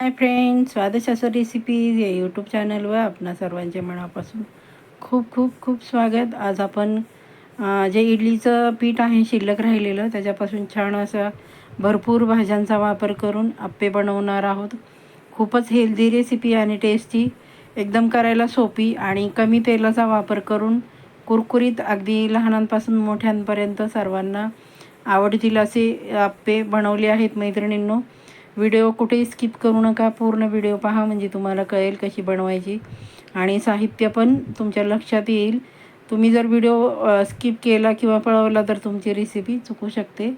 हाय friend Swadshastra recipes या YouTube चॅनलवर आपणा सर्वांचे मनापासून खूप खूप खूप स्वागत. आज आपण जे इडलीचं पीठ आहे शिल्लक राहिलेलं त्याच्यापासून छान असं भरपूर भाज्यांचा वापर करून आप्पे बनवणार आहोत. खूपच हेल्दी रेसिपी आणि टेस्टी एकदम करायला सोपी आणि कमी तेलाचा वापर करून कुरकुरीत अगदी लहानांपासून मोठ्यांपर्यंत सर्वांना आवडतील असे आप्पे बनवले आहेत मैत्रिणींनो. व्हिडिओ कुठेही स्किप करू नका पूर्ण व्हिडिओ पहा म्हणजे तुम्हाला कळेल कशी बनवायची. आणि साहित्य पण तुमच्या लक्षात येईल. तुम्ही जर व्हिडिओ स्किप केला किंवा पळवला तर तुमची रेसिपी चुकू शकते.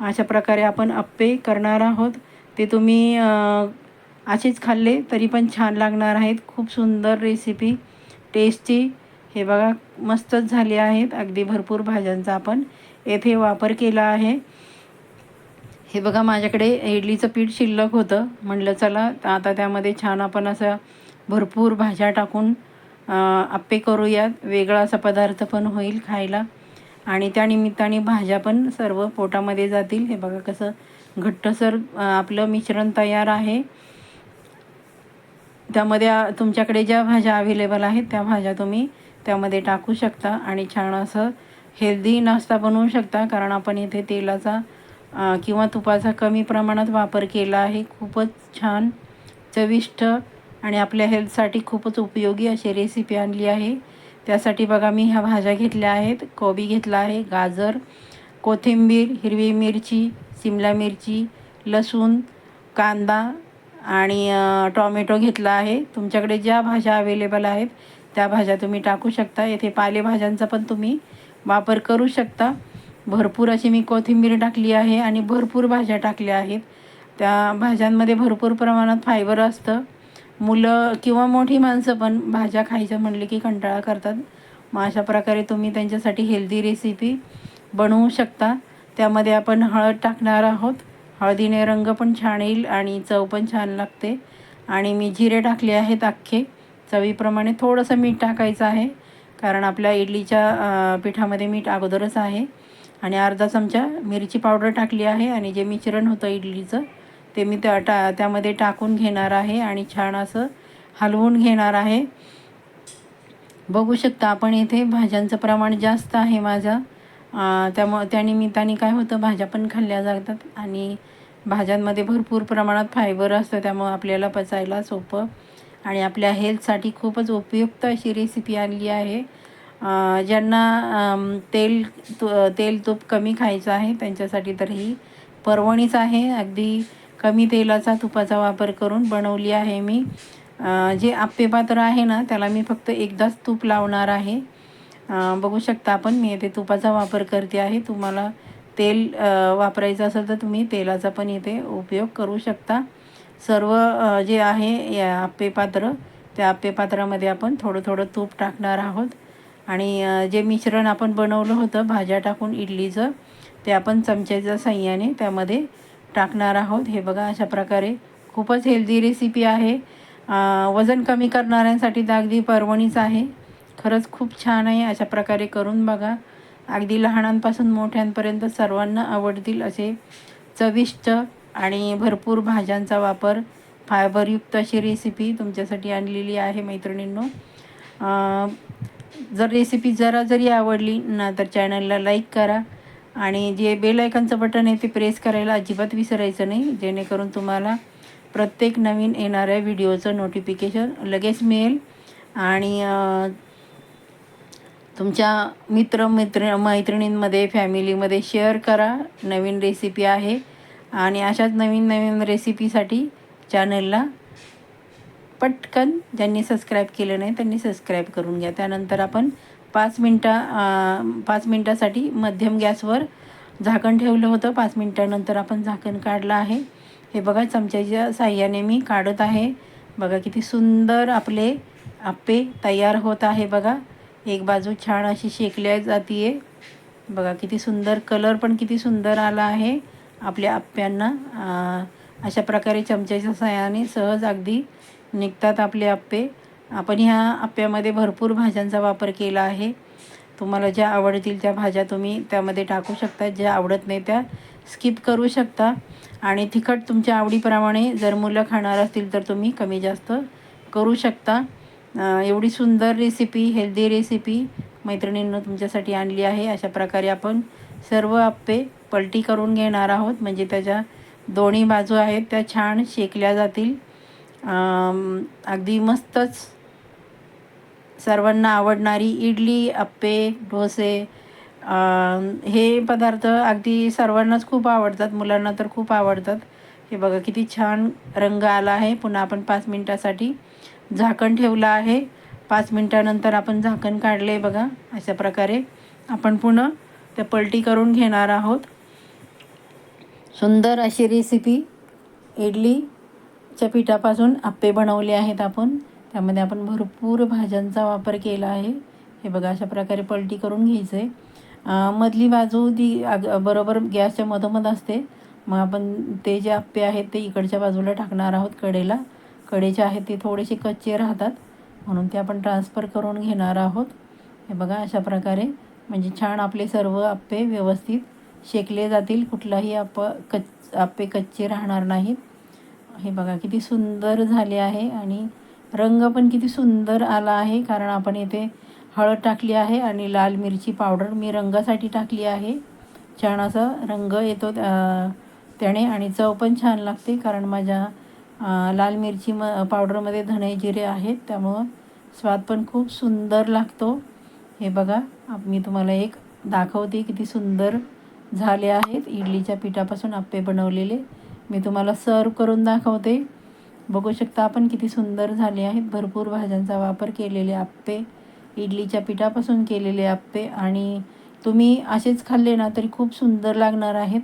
अशा प्रकारे आपण आप्पे करणार आहोत. ते तुम्ही असेच खाल्ले तरी पण छान लागणार आहेत. खूप सुंदर रेसिपी टेस्टी हे बघा मस्तच झाली आहेत. अगदी भरपूर भाज्यांचा आपण येथे वापर केला आहे. हे बघा माझ्याकडे इडलीचं पीठ शिल्लक होतं. म्हणलं चला आता त्यामध्ये छान आपण असं भरपूर भाज्या टाकून आप्पे करूयात. वेगळा असा पदार्थ पण होईल खायला. आणि त्या निमित्ताने भाज्या पण सर्व पोटामध्ये जातील. हे बघा कसं घट्टसर आपलं मिश्रण तयार आहे. त्यामध्ये तुमच्याकडे ज्या भाज्या अवेलेबल आहेत त्या भाज्या तुम्ही त्यामध्ये टाकू शकता. आणि छान असं हेल्दी नाश्ता बनवू शकता कारण आपण इथे तेलाचा किंवा तुपाचा कमी प्रमाणात वापर केला आहे. खूपच छान चविष्ट आणि आपल्या हेल्थसाठी खूपच उपयोगी अशी रेसिपी आणली आहे. त्यासाठी बघा मी ह्या भाज्या घेतल्या आहेत. कोबी घेतला आहे गाजर कोथिंबीर हिरवी मिरची सिमला मिरची लसूण कांदा आणि टॉमॅटो घेतला आहे. तुमच्याकडे ज्या भाज्या अवेलेबल आहेत त्या भाज्या तुम्ही टाकू शकता. येथे पालेभाज्यांचा पण तुम्ही वापर करू शकता. भरपूर अशी मी कोथिंबीर टाकली आहे आणि भरपूर भाज्या टाकल्या आहेत. त्या भाज्यांमध्ये भरपूर प्रमाणात फायबर असतं. मुलं किंवा मोठी माणसं पण भाज्या खायच्या म्हणले की कंटाळा करतात. मग अशा प्रकारे तुम्ही त्यांच्यासाठी हेल्दी रेसिपी बनवू शकता. त्यामध्ये आपण हळद टाकणार आहोत. हळदीने रंग पण छान येईल आणि चव पण छान लागते. आणि मी जिरे टाकले आहेत अख्खे. चवीप्रमाणे थोडंसं मीठ टाकायचं आहे. कारण आपल्या इडलीच्या पिठामध्ये मीठ अगोदरच आहे. आणि अर्धा चमचा मिरची पावडर टाकली आहे आणि जे मिश्रण होतं इडलीचं ते मी त्या टा त्यामध्ये टाकून घेणार आहे आणि छान असं हलवून घेणार आहे. बघू शकता आपण इथे भाज्यांचं प्रमाण जास्त आहे माझं. त्यामुळं त्या निमित्ताने काय होतं भाज्या पण खाल्ल्या जातात आणि भाज्यांमध्ये भरपूर प्रमाणात फायबर असतं त्यामुळं आपल्याला पचायला सोपं. आणि आपल्या हेल्थसाठी खूपच उपयुक्त अशी रेसिपी आणली आहे. ज्यांना तेल तु तेल तूप कमी खायचं आहे त्यांच्यासाठी तर ही पर्वणीच आहे. अगदी कमी तेलाचा तुपाचा वापर करून बनवली आहे मी. जे आप्पे पात्र आहे ना त्याला मी फक्त एकदाच तूप लावणार आहे. बघू शकता आपण मी येथे तुपाचा वापर करते आहे. तुम्हाला तेल वापरायचं असेल तर तुम्ही तेलाचा पण इथे उपयोग करू शकता. सर्व जे आहे या आप्पे पात्र त्या आप्पे पात्रामध्ये आपण थोडं थोडं तूप टाकणार आहोत. आणि जे मिश्रण आपण बनवलं होतं भाज्या टाकून इडलीचं ते आपण चमच्याच्या साह्याने त्यामध्ये टाकणार आहोत. हे बघा अशा प्रकारे खूपच हेल्दी रेसिपी आहे. वजन कमी करणाऱ्यांसाठी तर अगदी पर्वणीच आहे. खरंच खूप छान आहे. अशा प्रकारे करून बघा. अगदी लहानांपासून मोठ्यांपर्यंत सर्वांना आवडतील असे चविष्ट आणि भरपूर भाज्यांचा वापर फायबरयुक्त अशी रेसिपी तुमच्यासाठी आणलेली आहे मैत्रिणींनो. जर रेसिपी जरा जरी आवडली ना तर चॅनलला लाईक करा. आणि जे बेल आयकनचं बटन आहे ते प्रेस करायला अजिबात विसरायचं नाही. जेणेकरून तुम्हाला प्रत्येक नवीन येणाऱ्या व्हिडिओचं नोटिफिकेशन लगेच मिळेल. आणि तुमच्या मित्र मित्र मैत्रिणींमध्ये फॅमिलीमध्ये शेअर करा. नवीन रेसिपी आहे. आणि अशाच नवीन नवीन रेसिपीसाठी चॅनलला पटकन ज्यांनी सबस्क्राईब केलं नाही त्यांनी सबस्क्राईब करून घ्या. त्यानंतर आपण पाच मिनटा पाच मिनटासाठी मध्यम गॅसवर झाकण ठेवलं होतं. पाच मिनटानंतर आपण झाकण काढलं आहे. हे बघा चमच्याच्या साह्याने मी काढत आहे. बघा किती सुंदर आपले आप्पे तयार होत आहे बघा. एक बाजू छान अशी शेकल्या जाते बघा किती सुंदर कलर पण किती सुंदर आला आहे आपल्या आप्प्यांना. अशा प्रकारे चमच्याच्या साह्याने सहज अगदी निघतात आपले आप्पे. आपण ह्या आप्प्यामध्ये भरपूर भाज्यांचा वापर केला आहे. तुम्हाला ज्या आवडतील त्या भाज्या तुम्ही त्यामध्ये टाकू शकता. ज्या आवडत नाही त्या स्किप करू शकता. आणि तिखट तुमच्या आवडीप्रमाणे जर मुलं खाणार असतील तर तुम्ही कमी जास्त करू शकता. एवढी सुंदर रेसिपी हेल्दी रेसिपी मैत्रिणींनं तुमच्यासाठी आणली आहे. अशा प्रकारे आपण सर्व आप्पे पलटी करून घेणार आहोत. म्हणजे त्याच्या दोन्ही बाजू आहेत त्या छान शेकल्या जातील. अगदी मस्तच. सर्वांना आवडणारी इडली अप्पे डोसे हे पदार्थ अगदी सर्वांनाच खूप आवडतात मुलांना तर खूप आवडतात. हे बघा किती छान रंग आला आहे. पुन्हा आपण पाच मिनटासाठी झाकण ठेवलं आहे. पाच मिनटानंतर आपण झाकण काढले आहे बघा अशा प्रकारे. आपण पुन्हा त्या पलटी करून घेणार आहोत. सुंदर अशी रेसिपी इडली. च्या पिठापासून आप्पे बनवले आहेत आपण. त्यामध्ये आपण भरपूर भाज्यांचा वापर केला आहे. हे बघा अशा प्रकारे पलटी करून घ्यायचं आहे मधली बाजू ती अग बरोबर गॅसच्या मधोमध असते. मग आपण ते जे आप्पे आहेत ते इकडच्या बाजूला टाकणार आहोत कडेला. कडेचे आहेत ते थोडेसे कच्चे राहतात. म्हणून ते आपण ट्रान्सफर करून घेणार आहोत. हे बघा अशा प्रकारे. म्हणजे छान आपले सर्व आप्पे व्यवस्थित शेकले जातील. कुठलाही आप्प कच आप्पे कच्चे राहणार नाहीत. हे बघा किती सुंदर झाले आहे आणि रंग पण किती सुंदर आला आहे कारण आपण येथे हळद टाकली आहे आणि लाल मिरची पावडर मी रंगासाठी टाकली आहे. छान असा रंग येतो त्याने आणि चव पण छान लागते कारण माझ्या लाल मिरची म पावडरमध्ये धणे जिरे आहेत त्यामुळं स्वाद पण खूप सुंदर लागतो. हे बघा मी तुम्हाला एक दाखवते किती सुंदर झाले आहेत. इडलीच्या पिठापासून आप्पे बनवलेले. मी तुम्हाला सर्व करून दाखवते. बघू शकता आपण किती सुंदर झाले आहेत. भरपूर भाज्यांचा वापर केलेले आप्पे इडलीच्या पिठापासून केलेले आप्पे आणि तुम्ही असेच खाल्ले ना तरी खूप सुंदर लागणार आहेत.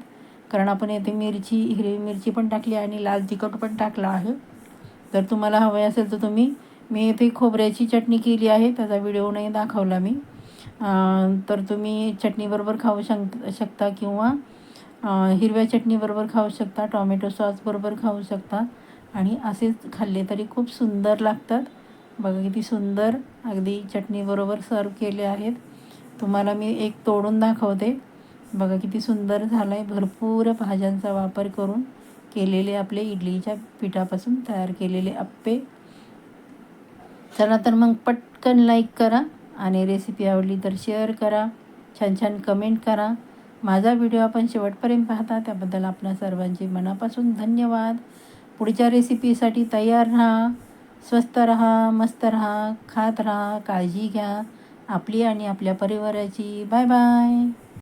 कारण आपण येथे मिरची हिरवी मिरची पण टाकली आणि लाल तिखट पण टाकला आहे. तर तुम्हाला हवे असेल तर तुम्ही मी येथे खोबऱ्याची चटणी केली आहे. त्याचा व्हिडिओ नाही दाखवला मी. तर तुम्ही चटणीबरोबर खाऊ शक शकता किंवा हिरव्या चटणीबरोबर खाऊ शकता टॉमॅटो सॉसबरोबर खाऊ शकता. आणि असेच खाल्ले तरी खूप सुंदर लागतात. बघा किती सुंदर अगदी चटणीबरोबर सर्व केले आहेत. तुम्हाला मी एक तोडून दाखवते. बघा किती सुंदर झालं आहे भरपूर भाज्यांचा वापर करून केलेले आपले इडलीच्या पिठापासून तयार केलेले अप्पे चला तर मग पटकन लाईक करा आणि रेसिपी आवडली तर शेअर करा. छान छान कमेंट करा. माझा व्हिडिओ आपण शेवटपर्यंत पाहता त्याबद्दल आपणा सर्वांचे मनापासून धन्यवाद. पुढच्या रेसिपीसाठी तयार राहा स्वस्त राहा मस्त राहा खात राहा काळजी घ्या. आपली आणि आपल्या परिवाराची. Bye bye.